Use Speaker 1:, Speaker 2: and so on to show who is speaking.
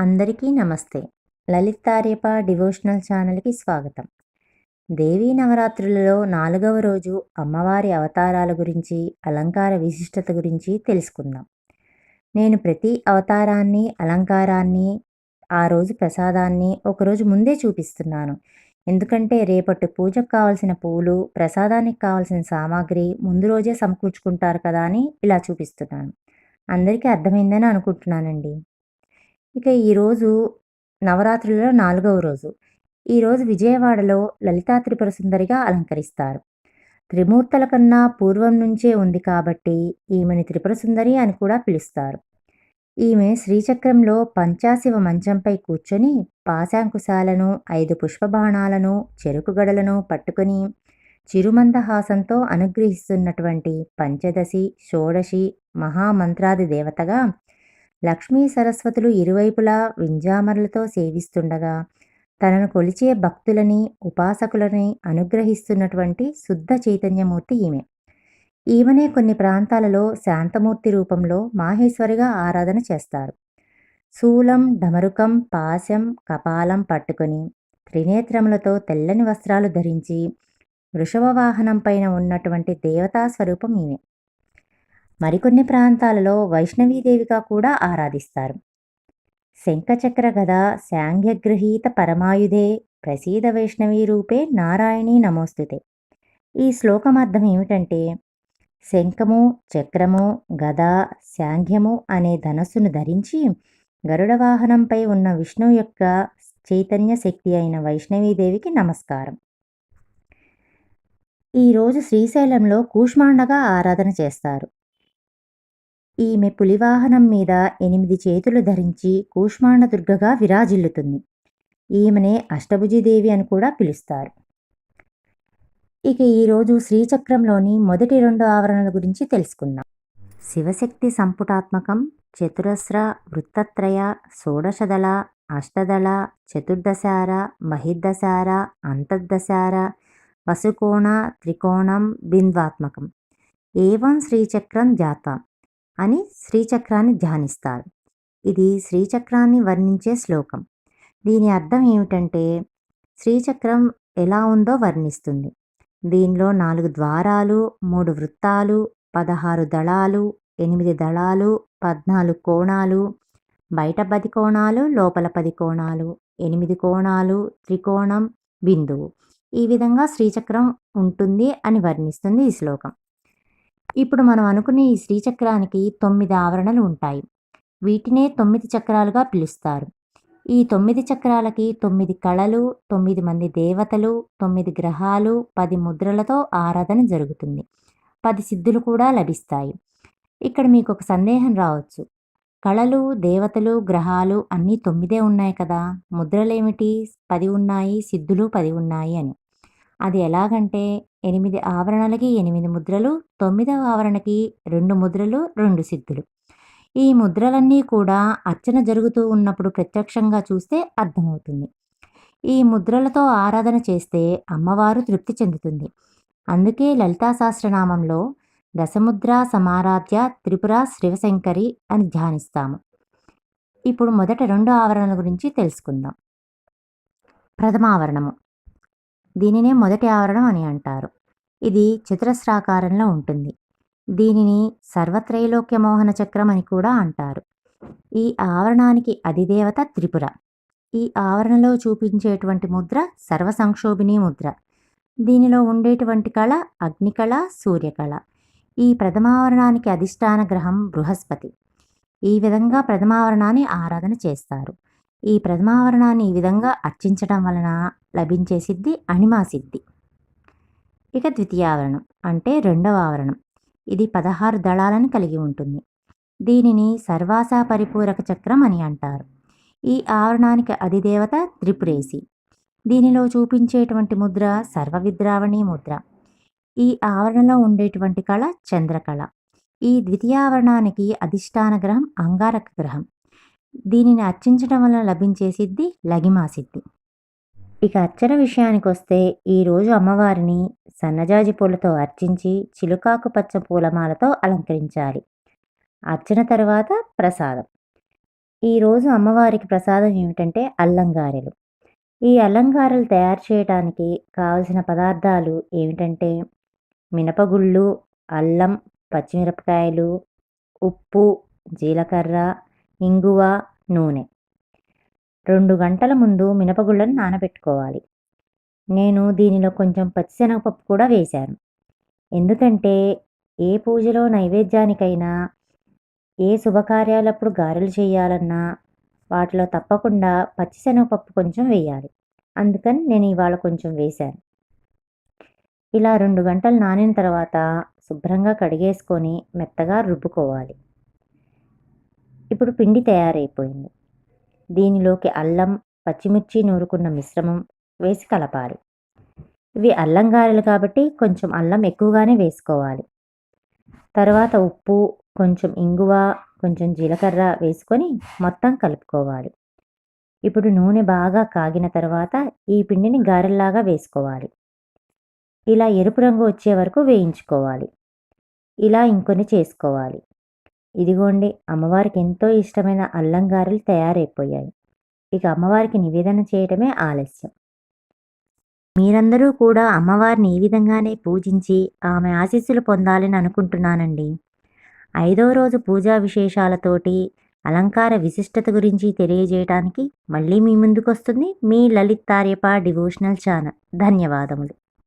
Speaker 1: అందరికీ నమస్తే. లలిత్ తారేపా డివోషనల్ ఛానల్కి స్వాగతం. దేవీ నవరాత్రులలో నాలుగవ రోజు అమ్మవారి అవతారాల గురించి అలంకార విశిష్టత గురించి తెలుసుకుందాం. నేను ప్రతి అవతారాన్ని అలంకారాన్ని ఆ రోజు ప్రసాదాన్ని ఒకరోజు ముందే చూపిస్తున్నాను. ఎందుకంటే రేపటి పూజకు కావాల్సిన పూలు ప్రసాదానికి కావాల్సిన సామాగ్రి ముందు రోజే సమకూర్చుకుంటారు కదా అని ఇలా చూపిస్తున్నాను. అందరికీ అర్థమైందని అనుకుంటున్నానండి. ఇక ఈరోజు నవరాత్రులలో నాలుగవ రోజు. ఈరోజు విజయవాడలో లలితా త్రిపుర సుందరిగా అలంకరిస్తారు. త్రిమూర్తుల కన్నా పూర్వం నుంచే ఉంది కాబట్టి ఈమెని త్రిపుర సుందరి అని కూడా పిలుస్తారు. ఈమె శ్రీచక్రంలో పంచాశివ మంచంపై కూర్చొని పాశాంకుశాలను ఐదు పుష్పబాణాలను చెరుకు గడలను పట్టుకొని చిరుమందహాసంతో అనుగ్రహిస్తున్నటువంటి పంచదశి షోడశి మహామంత్రాది దేవతగా లక్ష్మీ సరస్వతులు ఇరువైపులా వింజామరులతో సేవిస్తుండగా తనను కొలిచే భక్తులని ఉపాసకులని అనుగ్రహిస్తున్నటువంటి శుద్ధ చైతన్యమూర్తి ఈమె. ఈమెనే కొన్ని ప్రాంతాలలో శాంతమూర్తి రూపంలో మాహేశ్వరిగా ఆరాధన చేస్తారు. శూలం డమరుకం పాశం కపాలం పట్టుకొని త్రినేత్రములతో తెల్లని వస్త్రాలు ధరించి వృషభ వాహనం పైన ఉన్నటువంటి దేవతా స్వరూపం ఈమె. మరికొన్ని ప్రాంతాలలో వైష్ణవీదేవిగా కూడా ఆరాధిస్తారు. శంఖచక్ర గద శాంఘ్యగృహీత పరమాయుధే ప్రసీద వైష్ణవీ రూపే నారాయణీ నమోస్తుతే. ఈ శ్లోకం అర్థం ఏమిటంటే శంఖము చక్రము గద శాంఘ్యము అనే ధనస్సును ధరించి గరుడ వాహనంపై ఉన్న విష్ణువు యొక్క చైతన్య శక్తి అయిన వైష్ణవీదేవికి నమస్కారం. ఈరోజు శ్రీశైలంలో కూష్మాండగా ఆరాధన చేస్తారు. ఈమె పులివాహనం మీద ఎనిమిది చేతులు ధరించి కూష్మాండదుర్గగా విరాజిల్లుతుంది. ఈమెనే అష్టభుజిదేవి అని కూడా పిలుస్తారు. ఇక ఈరోజు శ్రీచక్రంలోని మొదటి రెండు ఆవరణల గురించి తెలుసుకుందాం. శివశక్తి సంపుటాత్మకం చతురస్ర వృత్తత్రయ షోడశదళ అష్టదళ చతుర్దశార మహిర్దశార అంతర్దశార వసుకోణ త్రికోణం బింద్వాత్మకం. ఏవం శ్రీచక్రం జాతం. అని శ్రీచక్రాన్ని ధ్యానిస్తారు. ఇది శ్రీచక్రాన్ని వర్ణించే శ్లోకం. దీని అర్థం ఏమిటంటే శ్రీచక్రం ఎలా ఉందో వర్ణిస్తుంది. దీనిలో నాలుగు ద్వారాలు మూడు వృత్తాలు పదహారు దళాలు ఎనిమిది దళాలు పద్నాలుగు కోణాలు బయట పది కోణాలు లోపల పది కోణాలు ఎనిమిది కోణాలు త్రికోణం బిందువు. ఈ విధంగా శ్రీచక్రం ఉంటుంది అని వర్ణిస్తుంది ఈ శ్లోకం. ఇప్పుడు మనం అనుకునే ఈ శ్రీచక్రానికి తొమ్మిది ఆవరణలు ఉంటాయి. వీటినే తొమ్మిది చక్రాలుగా పిలుస్తారు. ఈ తొమ్మిది చక్రాలకి తొమ్మిది కళలు తొమ్మిది మంది దేవతలు తొమ్మిది గ్రహాలు పది ముద్రలతో ఆరాధన జరుగుతుంది. పది సిద్ధులు కూడా లభిస్తాయి. ఇక్కడ మీకు ఒక సందేహం రావచ్చు. కళలు దేవతలు గ్రహాలు అన్నీ తొమ్మిదే ఉన్నాయి కదా. ముద్రలేమిటి? పది ఉన్నాయి సిద్ధులు పది ఉన్నాయి అని. అది ఎలాగంటే ఎనిమిది ఆవరణలకి ఎనిమిది ముద్రలు తొమ్మిదవ ఆవరణకి రెండు ముద్రలు రెండు సిద్ధులు. ఈ ముద్రలన్నీ కూడా అర్చన జరుగుతూ ఉన్నప్పుడు ప్రత్యక్షంగా చూస్తే అర్థమవుతుంది. ఈ ముద్రలతో ఆరాధన చేస్తే అమ్మవారు తృప్తి చెందుతుంది. అందుకే లలితా సహస్రనామంలో దశముద్ర సమారాధ్య త్రిపుర శివశంకరి అని ధ్యానిస్తాము. ఇప్పుడు మొదట రెండు ఆవరణల గురించి తెలుసుకుందాం. ప్రథమావరణము. దీనినే మొదటి ఆవరణం అని అంటారు. ఇది చతురస్రాకారంలో ఉంటుంది. దీనిని సర్వత్రైలోక్య మోహన చక్రం అని కూడా అంటారు. ఈ ఆవరణానికి అధిదేవత త్రిపుర. ఈ ఆవరణలో చూపించేటువంటి ముద్ర సర్వసంక్షోభిణి ముద్ర. దీనిలో ఉండేటువంటి కళ అగ్నికళ సూర్యకళ. ఈ ప్రథమావరణానికి అధిష్టాన గ్రహం బృహస్పతి. ఈ విధంగా ప్రథమావరణాన్ని ఆరాధన చేస్తారు. ఈ ప్రథమావరణాన్ని ఈ విధంగా అర్చించడం వలన లభించే సిద్ధి అణిమా సిద్ధి. ఇక ద్వితీయావరణం అంటే రెండవ ఆవరణం. ఇది పదహారు దళాలను కలిగి ఉంటుంది. దీనిని సర్వాసా పరిపూరక చక్రం అని అంటారు. ఈ ఆవరణానికి అధిదేవత త్రిపురేసి దీనిలో చూపించేటువంటి ముద్ర సర్వవిద్రావణి ముద్ర. ఈ ఆవరణలో ఉండేటువంటి కళ చంద్రకళ. ఈ ద్వితీయావరణానికి అధిష్టాన గ్రహం అంగారక గ్రహం. దీనిని అర్చించడం వల్ల లభించే సిద్ధి లగిమా సిద్ధి. ఇక అర్చన విషయానికి వస్తే ఈరోజు అమ్మవారిని సన్నజాజి పూలతో అర్చించి చిలుకాకు పచ్చ పూలమాలతో అలంకరించాలి. అర్చన తర్వాత ప్రసాదం. ఈరోజు అమ్మవారికి ప్రసాదం ఏమిటంటే అల్లంగారెలు. ఈ అల్లంగారెలు తయారు చేయడానికి కావలసిన పదార్థాలు ఏమిటంటే మినపగుళ్ళు అల్లం పచ్చిమిరపకాయలు ఉప్పు జీలకర్ర ఇంగువ నూనె. రెండు గంటల ముందు మినపగుళ్ళను నానబెట్టుకోవాలి. నేను దీనిలో కొంచెం పచ్చిశనగపప్పు కూడా వేశాను. ఎందుకంటే ఏ పూజలో నైవేద్యానికైనా ఏ శుభకార్యాలప్పుడు గారెలు చేయాలన్నా వాటిలో తప్పకుండా పచ్చిశనగపప్పు కొంచెం వేయాలి. అందుకని నేను ఇవాళ కొంచెం వేశాను. ఇలా రెండు గంటలు నానిన తర్వాత శుభ్రంగా కడిగేసుకొని మెత్తగా రుబ్బుకోవాలి. ఇప్పుడు పిండి తయారైపోయింది. దీనిలోకి అల్లం పచ్చిమిర్చి నూరుకున్న మిశ్రమం వేసి కలపాలి. ఇవి అల్లం గారెలు కాబట్టి కొంచెం అల్లం ఎక్కువగానే వేసుకోవాలి. తర్వాత ఉప్పు కొంచెం ఇంగువ కొంచెం జీలకర్ర వేసుకొని మొత్తం కలుపుకోవాలి. ఇప్పుడు నూనె బాగా కాగిన తర్వాత ఈ పిండిని గారెల్లాగా వేసుకోవాలి. ఇలా ఎరుపు రంగు వచ్చే వరకు వేయించుకోవాలి. ఇలా ఇంకొన్ని చేసుకోవాలి. ఇదిగోండి అమ్మవారికి ఎంతో ఇష్టమైన అల్లం గారెలు తయారైపోయాయి. ఇక అమ్మవారికి నివేదన చేయటమే ఆలస్యం. మీరందరూ కూడా అమ్మవారిని ఈ విధంగానే పూజించి ఆమె ఆశీస్సులు పొందాలని అనుకుంటున్నానండి. ఐదో రోజు పూజా విశేషాలతోటి అలంకార విశిష్టత గురించి తెలియజేయడానికి మళ్ళీ మీ ముందుకు వస్తుంది మీ లలిత్ తార్యప డివోషనల్ ఛానల్. ధన్యవాదములు.